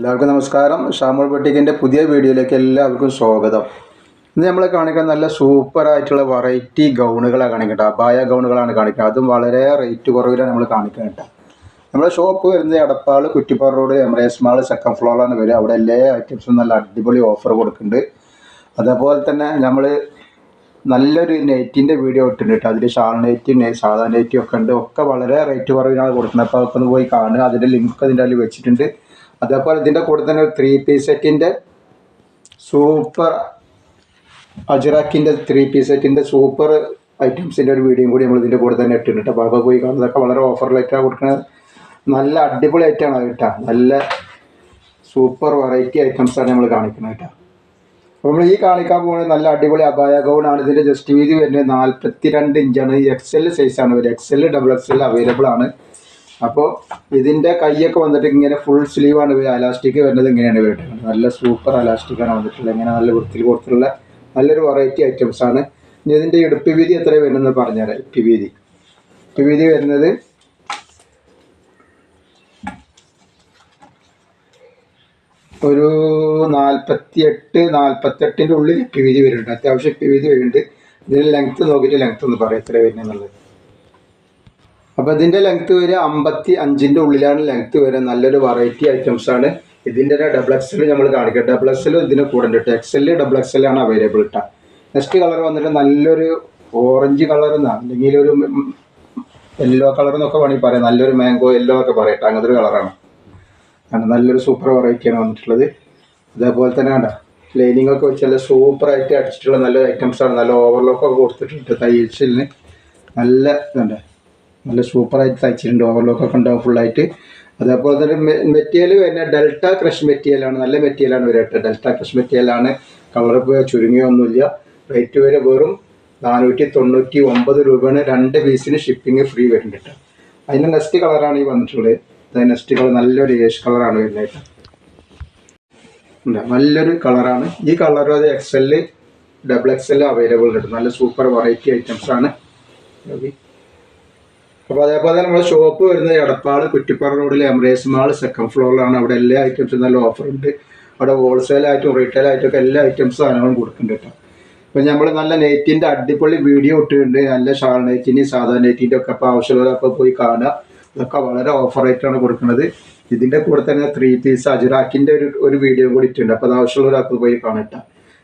എല്ലാവർക്കും നമസ്കാരം. ഷാമോൾ ബട്ടിക്കിന്റെ പുതിയ വീഡിയോയിലേക്ക് എല്ലാവർക്കും സ്വാഗതം. ഇന്ന് നമ്മൾ കാണിക്കാൻ നല്ല സൂപ്പറായിട്ടുള്ള വെറൈറ്റി ഗൗണുകളാണ് കാണിക്കട്ടെ അപായ ഗൗണുകളാണ് കാണിക്കുന്നത് അതും വളരെ റേറ്റ് കുറവിലാണ് നമ്മൾ കാണിക്കുന്നത് കേട്ടോ നമ്മുടെ ഷോപ്പ് വരുന്നത് എടപ്പാൾ കുറ്റിപ്പാറ റോഡ് എമറേസ് മാൾ സെക്കൻഡ് ഫ്ലോറിലാണ് വരിക. അവിടെ എല്ലാ ഐറ്റംസും നല്ല അടിപൊളി ഓഫർ കൊടുക്കുന്നുണ്ട് അതേപോലെ തന്നെ നമ്മൾ നല്ലൊരു നെറ്റിന്റെ വീഡിയോ ഇട്ടിട്ടുണ്ട് കേട്ടോ. അതിൽ ഷാൾ നെറ്റും സാധാ നെറ്റും ഒക്കെ ഉണ്ട്. ഒക്കെ വളരെ റേറ്റ് കുറവിനാണ് കൊടുക്കുന്നത്. അപ്പോൾ അതൊക്കെ ഒന്ന് പോയി കാണുക. അതിന്റെ ലിങ്ക് അതിന്റെ അതിൽ വെച്ചിട്ടുണ്ട്. അതേപോലെ ഇതിന്റെ കൂടെ തന്നെ ഒരു ത്രീ പീസ് സെറ്റിന്റെ സൂപ്പർ അജറാക്കിന്റെ ത്രീ പീസ് സെറ്റിന്റെ സൂപ്പർ ഐറ്റംസിന്റെ ഒരു വീഡിയോയും കൂടി നമ്മൾ ഇതിന്റെ കൂടെ തന്നെ ഇട്ടിട്ടുണ്ട്. അപ്പോൾ അപ്പോൾ പോയി കാണുന്നതൊക്കെ വളരെ ഓഫറിലായിട്ടാണ് കൊടുക്കുന്നത് നല്ല അടിപൊളി ഐറ്റമാണ് കേട്ടോ. നല്ല സൂപ്പർ വെറൈറ്റി ഐറ്റംസാണ് നമ്മൾ കാണിക്കുന്നത് കേട്ടോ. അപ്പോൾ നമ്മൾ ഈ കാണിക്കാൻ പോകുന്നത് നല്ല അടിപൊളി അപായ ഗൗണാണ് ഇതിന്റെ ജസ്റ്റ് വീതി വരുന്നത് നാൽപ്പത്തി രണ്ട് ഇഞ്ചാണ് എക്സ് എൽ സൈസാണ് വരിക X L double X L available ആണ്. അപ്പോൾ ഇതിന്റെ കൈയൊക്കെ വന്നിട്ട് ഇങ്ങനെ ഫുൾ സ്ലീവാണ് അലാസ്റ്റിക് വരുന്നത് ഇങ്ങനെയാണ് വരുന്നത് നല്ല സൂപ്പർ അലാസ്റ്റിക്കാണ് വന്നിട്ടുള്ളത്. ഇങ്ങനെ നല്ല വൃത്തിയിൽ കൊടുത്തിട്ടുള്ള നല്ലൊരു വെറൈറ്റി ഐറ്റംസ് ആണ്. ഇനി ഇതിന്റെ ഇടുപ്പ് വീതി എത്ര വരുന്നതെന്ന് പറഞ്ഞുതരാം. ഇപ്പി വീതി. ഇപ്പി വീതി വരുന്നത് ഒരു നാൽപ്പത്തി എട്ട് നാൽപ്പത്തെട്ടിന്റെ ഉള്ളിൽ ഇപ്പി വീതി വരുന്നുണ്ട്. അത്യാവശ്യം ഇപ്പി വീതി വരുന്നുണ്ട്. ഇതിന് ലെങ്ത്ത് നോക്കിയിട്ട് ലെങ്ത്ത് ഒന്ന് പറയാം എത്ര വരുന്നത് എന്നുള്ളത് അപ്പോൾ ഇതിന്റെ ലെങ്ത്ത് വരിക അമ്പത്തി അഞ്ചിന്റെ ഉള്ളിലാണ് ലെങ്ത്ത് വരെ നല്ലൊരു വെറൈറ്റി ആണ്. ഒരു ഡബിൾ എക്സൽ നമ്മൾ കാണിക്കുക ഡബിൾ എക്സൽ ഇതിന് കൂടെ ഉണ്ട് എക്സൽ ഡബിൾ എക്സൽ ആണ് അവൈലബിൾ ഇട്ട നെക്സ്റ്റ് കളർ വന്നിട്ട് നല്ലൊരു ഓറഞ്ച് കളർ എന്നാണ് അല്ലെങ്കിൽ ഒരു യെല്ലോ കളർ എന്നൊക്കെ വേണമെങ്കിൽ പറയാം. നല്ലൊരു മാംഗോ യെല്ലോ ഒക്കെ പറയട്ടെ. അങ്ങനത്തെ ഒരു കളറാണ് ആണ് നല്ലൊരു സൂപ്പർ വെറൈറ്റിയാണ് വന്നിട്ടുള്ളത്. അതേപോലെ തന്നെ കണ്ട? ലൈനിങ് ഒക്കെ വെച്ച് നല്ല സൂപ്പറായിട്ട് അടിച്ചിട്ടുള്ള നല്ല ഐറ്റംസ് ആണ്. നല്ല ഓവർലോക്കൊക്കെ കൊടുത്തിട്ടുണ്ട് തയ്യൽസിന് നല്ല ഇതുണ്ട്. നല്ല സൂപ്പറായിട്ട് തയ്ച്ചിട്ടുണ്ട്. ഓവർലോക്ക് ഒക്കെ ഉണ്ടാവും ഫുള്ളായിട്ട് അതേപോലെ തന്നെ മെറ്റീരിയൽ വരുന്ന ഡെൽറ്റ ക്രഷ് മെറ്റീരിയലാണ്. നല്ല മെറ്റീരിയലാണ് വരട്ടെ ഡെൽറ്റ ക്രഷ് മെറ്റീരിയലാണ്. കളർ ചുരുങ്ങിയൊന്നുമില്ല റേറ്റ് വരെ വെറും നാനൂറ്റി തൊണ്ണൂറ്റി ഒമ്പത് രൂപയാണ്. രണ്ട് പീസിന് ഷിപ്പിംഗ് ഫ്രീ വരുന്നുണ്ട് അതിന്റെ നെക്സ്റ്റ് കളറാണ് ഈ വന്നിട്ടുള്ളത്. അതിന് നെക്സ്റ്റ് കളർ നല്ലൊരു ഏഷ് കളറാണ് വരുന്നത് നല്ലൊരു കളറാണ് ഈ കളറും അത് X L double X L available ഉണ്ട് നല്ല സൂപ്പർ വെറൈറ്റി ഐറ്റംസ് ആണ്. ഓക്കെ അപ്പോൾ അതേപോലെ തന്നെ നമ്മുടെ ഷോപ്പ് വരുന്നത് എടപ്പാൾ കുറ്റിപ്പാറ റോഡിലെ എംറേസ് മാൾ സെക്കൻഡ് ഫ്ലോറിലാണ് അവിടെ എല്ലാ ഐറ്റംസും നല്ല ഓഫർ ഉണ്ട്. അവിടെ ഹോൾസെയിൽ ആയിട്ടും റീറ്റെയിൽ ആയിട്ടും ഒക്കെ എല്ലാ ഐറ്റംസ് സാധനങ്ങളും കൊടുക്കുന്നുണ്ട് കേട്ടോ. അപ്പോൾ നമ്മൾ നല്ല നെറ്റിന്റെ അടിപൊളി വീഡിയോ ഇട്ടിട്ടുണ്ട്. നല്ല ഷാൾ നെറ്റിന്റെയും സാധാ നെറ്റിന്റെ ഒക്കെ അപ്പോൾ ആവശ്യമുള്ളതൊക്കെ പോയി കാണുക. ഇതൊക്കെ വളരെ ഓഫർ കൊടുക്കുന്നത്. ഇതിന്റെ കൂടെ തന്നെ ത്രീ പീസ് അജുറാക്കിന്റെ ഒരു ഒരു വീഡിയോ കൂടി ഇട്ടിട്ടുണ്ട്. അപ്പോൾ അത് ആവശ്യമുള്ള ഒരാൾക്ക് പോയി കാണട്ടെ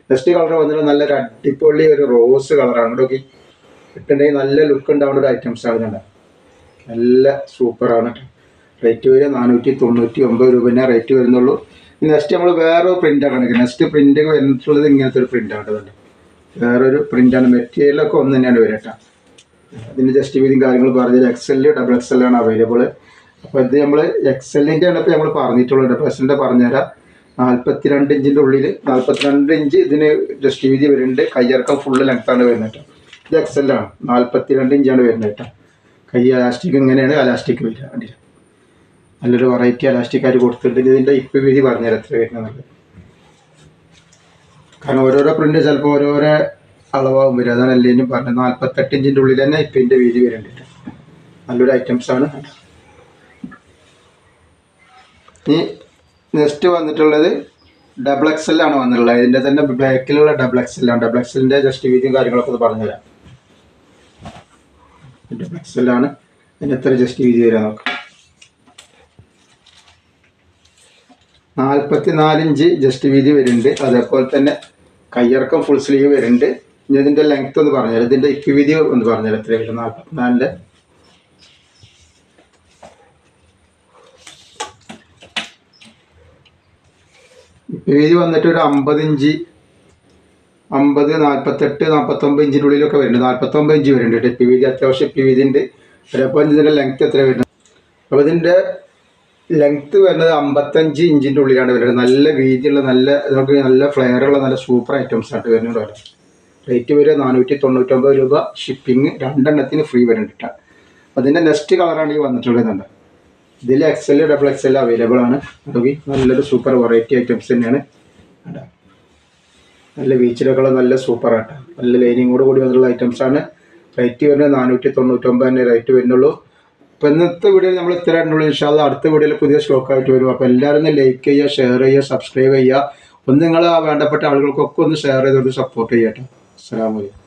നെക്സ്റ്റ് കളർ വന്നിട്ട് നല്ലൊരു അടിപൊളി ഒരു റോസ് കളറാണ് കേട്ടോ ഇട്ടുണ്ടെങ്കിൽ നല്ല ലുക്ക് ഉണ്ടാവുന്ന ഒരു ഐറ്റംസ് ആണ് കണ്ടത് നല്ല സൂപ്പറാണ്. റേറ്റ് വരിക നാനൂറ്റി തൊണ്ണൂറ്റി ഒമ്പത് രൂപേനെ റേറ്റ് വരുന്നുള്ളൂ നെക്സ്റ്റ് നമ്മൾ വേറൊരു പ്രിന്റാണ് കാണിക്കുന്നത് നെക്സ്റ്റ് പ്രിന്റ് വരുന്നിട്ടുള്ളത് ഇങ്ങനത്തെ ഒരു പ്രിന്റാണ് കേട്ടോ വേറൊരു പ്രിന്റാണ് മെറ്റീരിയലൊക്കെ ഒന്ന് തന്നെയാണ് വരിക കേട്ടോ അതിന്റെ ജസ്റ്റ് വീതിയും കാര്യങ്ങൾ പറഞ്ഞത് എക്സൽ ഡബിൾ എക്സൽ ആണ് അവൈലബിൾ അപ്പോൾ ഇത് നമ്മൾ എക്സലിന്റെ ആണ് ഇപ്പോൾ നമ്മൾ പറഞ്ഞിട്ടുള്ളത്. എക്സലിന്റെ പറഞ്ഞുതരാം. നാൽപ്പത്തിരണ്ട് ഇഞ്ചിന്റെ ഉള്ളിൽ നാൽപ്പത്തിരണ്ട് ഇഞ്ച് ഇതിന് ജസ്റ്റ് വീതി വരുന്നുണ്ട്. കയ്യിറക്കം ഫുള്ള് ലെങ്ത്താണ് വരുന്നത് ഇത് എക്സലാണ് നാൽപ്പത്തി രണ്ട് ഇഞ്ചാണ് വരുന്നത് കേട്ടോ കൈ അലാസ്റ്റിക് ഇങ്ങനെയാണ് അലാസ്റ്റിക് വരിക. കണ്ടില്ല? നല്ലൊരു വെറൈറ്റി ആയിട്ട് കൊടുത്തിട്ടുണ്ട്. ഇതിന്റെ ഇപ്പ് വീതി പറഞ്ഞുതരാം എത്ര വരുന്നത് കാരണം ഓരോരോ പ്രിന്റ് ചിലപ്പോൾ ഓരോരോ അളവാകും വരും അതാണ് എല്ലാവരും പറഞ്ഞത്. നാൽപ്പത്തെട്ട് ഇഞ്ചിന്റെ ഉള്ളിൽ തന്നെ ഇപ്പിന്റെ വീതി വരുന്നുണ്ട് നല്ലൊരു ഐറ്റംസ് ആണ്. ഇനി നെക്സ്റ്റ് വന്നിട്ടുള്ളത് ഡബിൾ എക്സൽ ആണ് വന്നിട്ടുള്ളത്. ഇതിന്റെ തന്നെ ബ്ലാക്കിലുള്ള ഡബിൾ എക്സൽ ആണ്. ഡബിൾ എക്സലിന്റെ ജസ്റ്റ് വീതിയും കാര്യങ്ങളൊക്കെ ഒന്ന് പറഞ്ഞുതരാം. എക്സൽ ആണ് അതിന് എത്ര ജസ്റ്റ് വീതി വരാൻ നോക്കാം നാൽപ്പത്തി നാലിഞ്ച് ജസ്റ്റ് വീതി വരുന്നുണ്ട്. അതേപോലെ തന്നെ കയ്യിറക്കം ഫുൾ സ്ലീവ് വരുന്നുണ്ട്. ഇനി ഇതിന്റെ ലെങ്ത് ഒന്ന് പറഞ്ഞുതരാം. ഇതിന്റെ ഇപ്പി വീതി ഒന്ന് പറഞ്ഞുതരാം. എത്ര വരും നാൽപ്പത്തിനാലിന്റെ ഇപ്പി വീതി വന്നിട്ട് ഒരു അമ്പത് ഇഞ്ച് അമ്പത് നാൽപ്പത്തെട്ട് നാൽപ്പത്തൊമ്പത് ഇഞ്ചിന്റെ ഉള്ളിലൊക്കെ വരുന്നുണ്ട്. നാൽപ്പത്തൊമ്പത് ഇഞ്ച് വരുന്നുണ്ട് ഇപ്പി വീതി അത്യാവശ്യം പി വീതിന്റെ ഉണ്ട് അതേപോലെ ഇതിന്റെ ലെങ്ത് എത്ര വരുന്നത്? അപ്പോൾ ഇതിന്റെ ലെങ്ത്ത് വരുന്നത് അമ്പത്തഞ്ച് ഇഞ്ചിന്റെ ഉള്ളിലാണ് വരുന്നത്. നല്ല വീതിയുള്ള നല്ല നമുക്ക് നല്ല ഫ്ലെയറുള്ള നല്ല സൂപ്പർ ഐറ്റംസ് ആയിട്ട് വരുന്നുണ്ട് വരുന്നത് റേറ്റ് വരെ നാനൂറ്റി തൊണ്ണൂറ്റൊമ്പത് രൂപ. ഷിപ്പിംഗ് രണ്ടെണ്ണത്തിന് ഫ്രീ വരുന്നുണ്ട് അതിന്റെ നെക്സ്റ്റ് കളറാണ് ഈ വന്നിട്ടുള്ളത് ഇതിൽ എക്സൽ ഡബിൾ എക്സൽ അവൈലബിൾ ആണ്. നോക്കി നല്ലൊരു സൂപ്പർ വെറൈറ്റി ഐറ്റംസ് തന്നെയാണ്. കണ്ടോ? നല്ല ബീച്ചിലൊക്കെ നല്ല സൂപ്പർ ആട്ടോ. നല്ല ലൈനിങ്ങോട് കൂടി വന്നിട്ടുള്ള ഐറ്റംസ് ആണ്. റേറ്റ് വരുന്നത് നാനൂറ്റി തൊണ്ണൂറ്റൊമ്പത് തന്നെ റേറ്റ് വരുന്നുള്ളൂ. അപ്പോൾ ഇന്നത്തെ വീഡിയോയിൽ നമ്മൾ ഇത്ര ഉള്ളൂ ഇൻഷാല്ല അടുത്ത വീഡിയോയിൽ പുതിയ സ്റ്റോക്ക് ആയിട്ട് വരും. അപ്പോൾ എല്ലാവരും ഒന്ന് ലൈക്ക് ചെയ്യുക ഷെയർ ചെയ്യുക സബ്സ്ക്രൈബ് ചെയ്യുക. ഒന്ന് നിങ്ങൾ വേണ്ടപ്പെട്ട ആളുകൾക്കൊക്കെ ഒന്ന് ഷെയർ ചെയ്തുകൊണ്ട് സപ്പോർട്ട് ചെയ്യട്ടെ അസ്സാം വലൈക്കും